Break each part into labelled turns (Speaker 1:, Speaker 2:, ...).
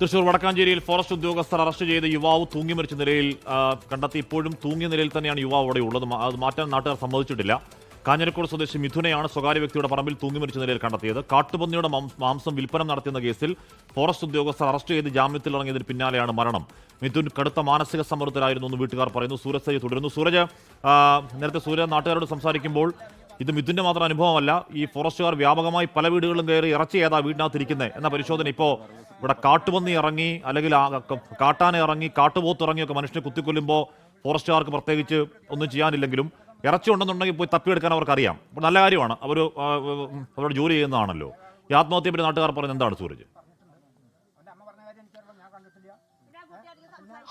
Speaker 1: തൃശൂർ വടക്കാഞ്ചേരിയിൽ ഫോറസ്റ്റ് ഉദ്യോഗസ്ഥർ അറസ്റ്റ് ചെയ്ത യുവാവ് തൂങ്ങി മരിച്ച നിലയിൽ കണ്ടെത്തി ഇപ്പോഴും തൂങ്ങിയ നിലയിൽ തന്നെയാണ് യുവാവ് അവിടെ ഉള്ളത്. അത് മാറ്റാൻ നാട്ടുകാർ സമ്മതിച്ചിട്ടില്ല. കാഞ്ഞിരക്കോട് സ്വദേശി മിഥുനെയാണ് സ്വകാര്യ വ്യക്തിയുടെ പറമ്പിൽ തൂങ്ങി മരിച്ച നിലയിൽ കണ്ടെത്തിയത്. കാട്ടുപന്നിയുടെ മാംസം വിൽപ്പന നടത്തുന്ന കേസിൽ ഫോറസ്റ്റ് ഉദ്യോഗസ്ഥർ അറസ്റ്റ് ചെയ്ത് ജാമ്യത്തിൽ ഇറങ്ങിയതിന് പിന്നാലെയാണ് മരണം. മിഥുൻ കടുത്ത മാനസിക സമ്മർദ്ദത്തിലായിരുന്നു എന്ന് വീട്ടുകാർ പറയുന്നു. സൂരജ് തുടരുന്നു. സൂരജ് നേരത്തെ സൂര്യ നാട്ടുകാരോട് സംസാരിക്കുമ്പോൾ ഇത് മിഥുന്റെ മാത്രം അനുഭവമല്ല ഈ ഫോറസ്റ്റുകാർ വ്യാപകമായി പല വീടുകളിലും കയറി ഇറച്ചി ഏതാ വീടിനകത്തിരിക്കുന്നത് എന്ന പരിശോധന ഇപ്പോൾ ഇവിടെ കാട്ടുപന്നി ഇറങ്ങി അല്ലെങ്കിൽ കാട്ടാന ഇറങ്ങി കാട്ടുപോത്ത് ഇറങ്ങിയൊക്കെ മനുഷ്യനെ കുത്തിക്കൊല്ലുമ്പോൾ ഫോറസ്റ്റുകാർക്ക് പ്രത്യേകിച്ച് ഒന്നും ചെയ്യാനില്ലെങ്കിലും ഇറച്ചി ഉണ്ടെന്നുണ്ടെങ്കിൽ പോയി തപ്പിയെടുക്കാൻ അവർക്ക് അറിയാം അപ്പോൾ നല്ല കാര്യമാണ്. അവർ അവരുടെ ജോലി ചെയ്യുന്നതാണല്ലോ. ഈ ആത്മഹത്യയെ നാട്ടുകാർ പറയുന്നത് എന്താണ് സൂരജ്?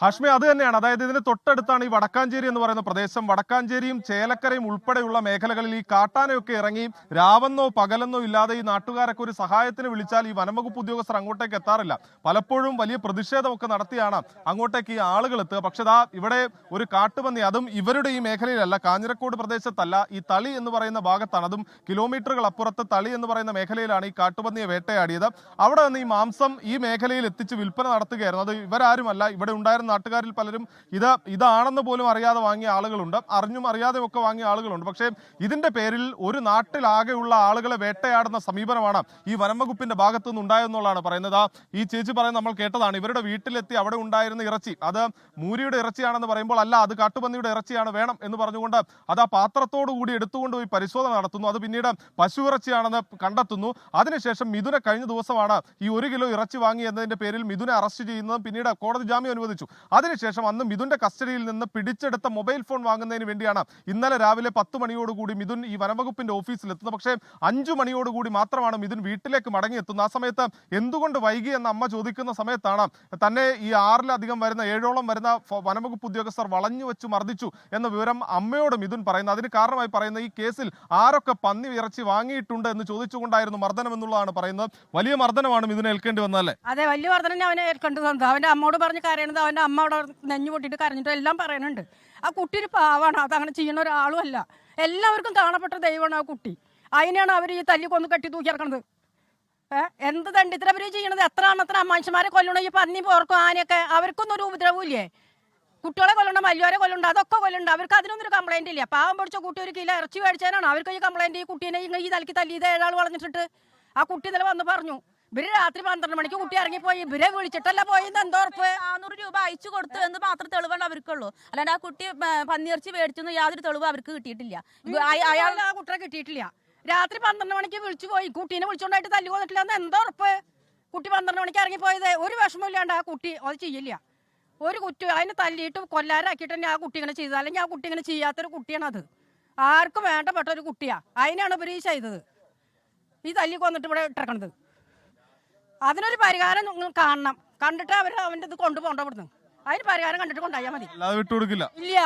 Speaker 2: ഹാഷ്മി അത് തന്നെയാണ്. അതായത് ഇതിന് തൊട്ടടുത്താണ് ഈ വടക്കാഞ്ചേരി എന്ന് പറയുന്ന പ്രദേശം. വടക്കാഞ്ചേരിയും ചേലക്കരയും ഉൾപ്പെടെയുള്ള മേഖലകളിൽ ഈ കാട്ടാനയൊക്കെ ഇറങ്ങി രാവെന്നോ പകലെന്നോ ഇല്ലാതെ ഈ നാട്ടുകാരൊക്കെ ഒരു സഹായത്തിന് വിളിച്ചാൽ ഈ വനംവകുപ്പ് ഉദ്യോഗസ്ഥർ അങ്ങോട്ടേക്ക് എത്താറില്ല. പലപ്പോഴും വലിയ പ്രതിഷേധമൊക്കെ നടത്തിയാണ് അങ്ങോട്ടേക്ക് ഈ ആളുകൾ എത്തുക. പക്ഷെ ദാ ഇവിടെ ഒരു കാട്ടുപന്നി അതും ഇവരുടെ ഈ മേഖലയിലല്ല കാഞ്ഞിരക്കോട് പ്രദേശത്തല്ല. ഈ തളി എന്ന് പറയുന്ന ഭാഗത്താണ്. അതും കിലോമീറ്ററുകൾ അപ്പുറത്ത് തളി എന്ന് പറയുന്ന മേഖലയിലാണ് ഈ കാട്ടുപന്നിയെ വേട്ടയാടിയത്. അവിടെ നിന്ന് ഈ മാംസം ഈ മേഖലയിൽ എത്തിച്ച് വിൽപ്പന നടത്തുകയായിരുന്നു. അത് ഇവരാരുമല്ല ഇവിടെ ഉണ്ടായിരുന്ന നാട്ടുകാരിൽ പലരും ഇത് ഇതാണെന്ന് പോലും അറിയാതെ വാങ്ങിയ ആളുകളുണ്ട്. അറിഞ്ഞും അറിയാതെയും ഒക്കെ വാങ്ങിയ ആളുകളുണ്ട്. പക്ഷേ ഇതിന്റെ പേരിൽ ഒരു നാട്ടിലാകെയുള്ള ആളുകളെ വേട്ടയാടുന്ന സമീപനമാണ് ഈ വനംവകുപ്പിന്റെ ഭാഗത്തു നിന്ന് ഉണ്ടായെന്നുള്ളതാണ് പറയുന്നത് ഈ ചേച്ചി പറയുന്നത് നമ്മൾ കേട്ടതാണ്. ഇവരുടെ വീട്ടിലെത്തി അവിടെ ഉണ്ടായിരുന്ന ഇറച്ചി. അത് മൂരിയുടെ ഇറച്ചിയാണെന്ന് പറയുമ്പോൾ അല്ല അത് കാട്ടുപന്നിയുടെ ഇറച്ചിയാണ് വേണം എന്ന് പറഞ്ഞുകൊണ്ട് അത് ആ പാത്രത്തോടു കൂടി എടുത്തുകൊണ്ട് പോയി പരിശോധന നടത്തുന്നു. അത് പിന്നീട് പശു ഇറച്ചിയാണെന്ന് കണ്ടെത്തുന്നു. അതിനുശേഷം മിഥുനെ കഴിഞ്ഞ ദിവസമാണ് ഈ ഒരു കിലോ ഇറച്ചി വാങ്ങി എന്നതിന്റെ പേരിൽ മിഥുനെ അറസ്റ്റ് ചെയ്യുന്നതും പിന്നീട് കോടതി ജാമ്യം അനുവദിച്ചു. അതിനുശേഷം അന്ന് മിഥുന്റെ കസ്റ്റഡിയിൽ നിന്ന് പിടിച്ചെടുത്ത മൊബൈൽ ഫോൺ വാങ്ങുന്നതിന് വേണ്ടിയാണ് ഇന്നലെ രാവിലെ പത്ത് മണിയോടുകൂടി മിഥുൻ ഈ വനംവകുപ്പിന്റെ ഓഫീസിൽ എത്തുന്നത് പക്ഷേ അഞ്ചു മണിയോടുകൂടി മാത്രമാണ് മിഥുൻ വീട്ടിലേക്ക് മടങ്ങിയെത്തുന്നത്. ആ സമയത്ത് എന്തുകൊണ്ട് വൈകി എന്ന് അമ്മ ചോദിക്കുന്ന സമയത്താണ് തന്നെ ഈ ആറിലധികം വരുന്ന ഏഴോളം വരുന്ന വനംവകുപ്പ് ഉദ്യോഗസ്ഥർ വളഞ്ഞു വെച്ച് മർദ്ദിച്ചു എന്ന വിവരം അമ്മയോട് മിഥുൻ പറയുന്നത്. അതിന് കാരണമായി പറയുന്ന ഈ കേസിൽ ആരൊക്കെ പന്നി ഇറച്ചി വാങ്ങിയിട്ടുണ്ട് എന്ന് ചോദിച്ചുകൊണ്ടായിരുന്നു മർദ്ദനം എന്നുള്ളതാണ് പറയുന്നത്. വലിയ മർദ്ദനമാണ് മിഥുൻ ഏൽക്കേണ്ടി വന്നതല്ലേ
Speaker 3: അതെ വലിയ മർദ്ദനം അവനെ ഏൽക്കേണ്ടത് അവന്റെ അമ്മോട് പറഞ്ഞ് കരയണത് അവന്റെ അമ്മ അവിടെ നെഞ്ഞു പൊട്ടിയിട്ട് കരഞ്ഞിട്ട് എല്ലാം പറയുന്നുണ്ട് ആ കുട്ടി ഒരു പാവാണ് അത് അങ്ങനെ ചെയ്യുന്ന ഒരാളും അല്ല. എല്ലാവർക്കും കാണപ്പെട്ട ദൈവമാണ് ആ കുട്ടി. അതിനെയാണ് അവർ ഈ തല്ലി കൊന്ന് കെട്ടി തൂക്കി ഇറക്കണത്. എന്ത് തണ്ടിത്ര അവർ ചെയ്യണത്? എത്ര എണ്ണത്തിന് മനുഷ്യന്മാരെ കൊല്ലണം? ഈ പന്നി പോർക്കും ആനയൊക്കെ അവർക്കൊന്നും ഒരു ഉപദ്രവവും ഇല്ലേ? കുട്ടികളെ കൊല്ലണ്ട മല്ലുവരെ കൊല്ലണ്ട അതൊക്കെ കൊല്ലണ്ട. അവർക്ക് അതിനൊന്നും ഒരു കംപ്ലൈന്റ് ഇല്ല. പാവം പിടിച്ച കുട്ടി ഒരു കിലോ ഇറച്ചി മേടിച്ചാലാണ് അവർക്ക് ഈ കംപ്ലൈന്റ് ഈ കുട്ടീനെ ഈ തലക്ക് തല്ലിയത് ഏഴാൾ വളഞ്ഞിട്ടിട്ട് ആ കുട്ടി ഇന്നലെ വന്ന് പറഞ്ഞു ഇവർ രാത്രി പന്ത്രണ്ട് മണിക്ക് കുട്ടി ഇറങ്ങിപ്പോയി. ഇവരെ വിളിച്ചിട്ടല്ല പോയി എന്തോ ഉറപ്പ്?
Speaker 4: നാനൂറ് രൂപ അയച്ചു കൊടുത്തു എന്ന് മാത്രം തെളിവാണ് അവർക്കുള്ളൂ. അല്ലാണ്ട് ആ കുട്ടി പന്നിയിറച്ചി മേടിച്ചെന്ന് യാതൊരു തെളിവ് അവർക്ക് കിട്ടിയിട്ടില്ല. അയാൾ
Speaker 3: ആ കുട്ടിയെ കിട്ടിയിട്ടില്ല. രാത്രി പന്ത്രണ്ട് മണിക്ക് വിളിച്ചു പോയി. കുട്ടീനെ വിളിച്ചോണ്ടായിട്ട് തല്ലു വന്നിട്ടില്ല എന്ന് എന്തോ ഉറപ്പ്? കുട്ടി പന്ത്രണ്ട് മണിക്ക് ഇറങ്ങിപ്പോയത് ഒരു വിഷമമില്ലാണ്ട് ആ കുട്ടി അത് ചെയ്യില്ല. ഒരു കുറ്റി അതിനെ തല്ലിയിട്ട് കൊല്ലാരാക്കിയിട്ട് തന്നെ ആ കുട്ടി ഇങ്ങനെ ചെയ്തത്. അല്ലെങ്കിൽ ആ കുട്ടി ഇങ്ങനെ ചെയ്യാത്തൊരു കുട്ടിയാണത്. ആർക്കും വേണ്ടപ്പെട്ട ഒരു കുട്ടിയാ. അതിനാണ് ഇവർ ഈ ചെയ്തത്. ഈ തല്ലി കൊന്നിട്ട് ഇവിടെ ഇട്ടിറക്കണത്. അതിനൊരു പരിഹാരം നിങ്ങൾ കാണണം. കണ്ടിട്ട് അവർ അവന്റെ ഇത് കൊണ്ടുപോകണ്ട ഇവിടുന്ന്. അതിന് പരിഹാരം കണ്ടിട്ട് കൊണ്ടുപോയാൽ മതി.
Speaker 2: അല്ലാതെ വിട്ടുകൊടുക്കില്ല
Speaker 3: ഇല്ല.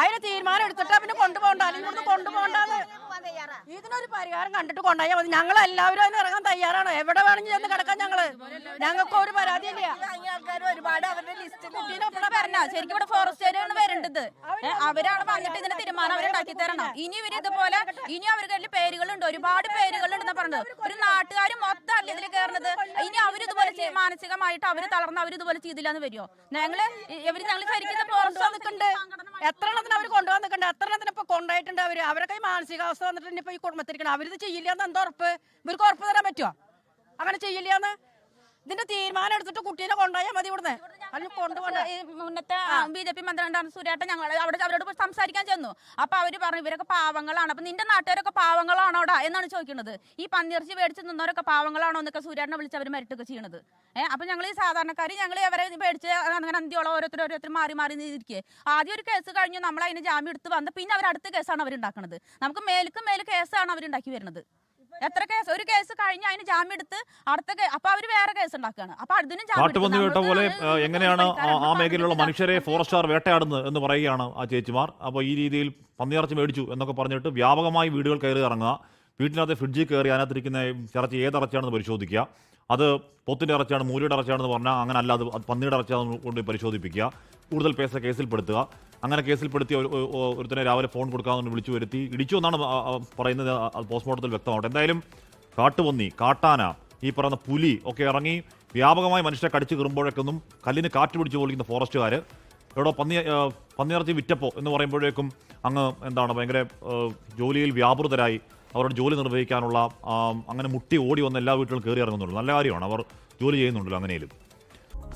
Speaker 3: അതിന് തീരുമാനം എടുത്തിട്ട് പിന്നെ കൊണ്ടുപോകണ്ട. അല്ലെങ്കിൽ കൊണ്ടുപോകണ്ടാന്ന് കൊണ്ടുപോകണ്ടെന്ന്. ഇതിനൊരു പരിഹാരം കണ്ടിട്ട് കൊണ്ടുപോയാൽ മതി. ഞങ്ങൾ എല്ലാവരും അതിന് ഇറങ്ങാൻ തയ്യാറാണ്? എവിടെ വേണമെങ്കിൽ ചെന്ന് കിടക്കാൻ ഞങ്ങൾ? ഞങ്ങൾക്ക് ഒരു പരാതിയില്ല.
Speaker 4: ഒരുപാട് അവരുടെ ലിസ്റ്റ് കുട്ടീനെ പറഞ്ഞാ ശരിക്കും ഇവിടെ ഫോറസ്റ്റുകാരാണ് വരേണ്ടത്. അവരാണ് വന്നിട്ട് ഇതിന്റെ തീരുമാനം അവരുണ്ടാക്കി തരണം. ഇനി ഇവർ ഇതുപോലെ ഇനി അവരുടെ അതിൽ പേരുകളുണ്ട്. ഒരുപാട് പേരുകളുണ്ടെന്ന് പറഞ്ഞത്. ഒരു നാട്ടുകാർ മൊത്തം അല്ല ഇതിൽ കയറുന്നത് ഇനി അവരിതുപോലെ മാനസികമായിട്ട് അവർ തളർന്ന് അവരിതുപോലെ ചെയ്തില്ല എന്ന് വരുമോ ഞങ്ങൾ ഇവർ ഞങ്ങൾ ശരിക്കും
Speaker 3: ഫോറസ്റ്റ് നിൽക്കുന്നുണ്ട് എത്ര എണ്ണത്തിന് അവർ കൊണ്ടുപോകാൻ നിൽക്കുന്നുണ്ട് എത്ര എണ്ണത്തിന് ഇപ്പൊ കൊണ്ടായിട്ടുണ്ട് അവർ. അവരൊക്കെ മാനസികാവസ്ഥ വന്നിട്ട് ഇപ്പൊ ഈ കുടുംബത്തിരിക്കണം അവരിത് ചെയ്യില്ല എന്ന് എന്താ ഉറപ്പ്? ഇവർക്ക് ഉറപ്പ് തരാൻ പറ്റുമോ അങ്ങനെ ചെയ്യില്ലാന്ന്? ഇതിന്റെ തീരുമാനം എടുത്തിട്ട് കുട്ടീനെ കൊണ്ടുപോയാൽ മതി ഇവിടുന്ന്. അല്ലെങ്കിൽ കൊണ്ടുപോകണ്ട.
Speaker 4: മുന്നത്തെ ബി ജെ പി മന്ത്രിണ്ടാണ് സൂര്യാട്ടൻ ഞങ്ങൾ അവിടെ അവരോട് സംസാരിക്കാൻ ചെന്നു. അപ്പൊ അവർ പറഞ്ഞു ഇവരൊക്കെ പാവങ്ങളാണ്. അപ്പൊ നിന്റെ നാട്ടുകാരൊക്കെ പാവങ്ങളാണോടാ എന്നാണ് ചോദിക്കുന്നത് ഈ പന്നിയിറച്ചി മേടിച്ച് നിന്നവരൊക്കെ പാവങ്ങളാണോ എന്നൊക്കെ സൂര്യാട്ടനെ വിളിച്ച് അവർ മരട്ടൊക്കെ ചെയ്യണത്. ഏഹ് അപ്പൊ ഞങ്ങൾ ഈ സാധാരണക്കാർ ഞങ്ങൾ അവരെ മേടിച്ച് അങ്ങനെ അന്തിയോളം ഓരോരുത്തർ ഓരോരുത്തർ മാറി മാറി നീതിരിക്കേ ആദ്യം ഒരു കേസ് കഴിഞ്ഞു നമ്മൾ അതിന് ജാമ്യം എടുത്ത് വന്ന് പിന്നെ അവർ അടുത്ത കേസാണ് അവർ ഉണ്ടാക്കുന്നത് നമുക്ക് മേലുക്ക് മേൽ കേസാണ് അവരുണ്ടാക്കി വരുന്നത്. എത്ര കേസ്? ഒരു കേസ് കഴിഞ്ഞ് അതിന് ജാമ്യം എടുത്ത് അടുത്ത അപ്പൊ അവർ വേറെ കേസ് ഉണ്ടാക്കുകയാണ്. അപ്പൊ അതിനും
Speaker 1: കാട്ടുപന്നി കേട്ട പോലെ എങ്ങനെയാണ് ആ- മേഖലയിലുള്ള. മനുഷ്യരെ ഫോറസ്റ്റുകാർ വേട്ടയാടുന്നത് എന്ന് പറയുകയാണ് ആ ചേച്ചിമാർ. അപ്പോൾ ഈ രീതിയിൽ പന്നിയിറച്ചി മേടിച്ചു എന്നൊക്കെ പറഞ്ഞിട്ട് വ്യാപകമായി വീടുകൾ കയറി ഇറങ്ങുക. വീട്ടിനകത്ത് ഫ്രിഡ്ജിൽ കയറി അതിനകത്തിരിക്കുന്ന ഇറച്ചി ഏത് ഇറച്ചിയാണെന്ന് പരിശോധിക്കുക. അത് പൊത്തിന്റെ ഇറച്ചിയാണ് മൂലയുടെ ഇറച്ചിയാണെന്ന് പറഞ്ഞാൽ അങ്ങനെ അല്ല അത് അത് പന്നിയുടെ ഇറച്ചിയാണെന്ന് കൊണ്ട് പരിശോധിപ്പിക്കുക. കൂടുതൽ പേസ കേസിൽപ്പെടുത്തുക അങ്ങനെ കേസിൽപ്പെടുത്തി ഒരു- ഒരു- ഒരുത്തനെ രാവിലെ ഫോൺ കൊടുക്കാമെന്ന് വിളിച്ചു വരുത്തി. ഇടിച്ചു എന്നാണ് പറയുന്നത് പോസ്റ്റ്മോർട്ടത്തിൽ വ്യക്തമാവട്ടെ. എന്തായാലും കാട്ടുപന്നി കാട്ടാന ഈ പറയുന്ന പുലി ഒക്കെ ഇറങ്ങി വ്യാപകമായി മനുഷ്യരെ കടിച്ചു കീറുമ്പോഴേക്കൊന്നും കല്ലിന് കാറ്റ് പിടിച്ചു പോലിക്കുന്ന ഫോറസ്റ്റുകാർ എവിടെ പന്നി പന്നിയിറച്ചി വിറ്റപ്പോ എന്ന് പറയുമ്പോഴേക്കും അങ്ങ് എന്താണ് ഭയങ്കര ജോലിയിൽ വ്യാപൃതരായി അവരുടെ ജോലി നിർവഹിക്കാനുള്ള അങ്ങനെ മുട്ടി ഓടി വന്ന് എല്ലാ വീട്ടിലും കയറി ഇറങ്ങുന്നുള്ളൂ. നല്ല കാര്യമാണ്. അവർ ജോലി ചെയ്യുന്നുണ്ടല്ലോ അങ്ങനെയും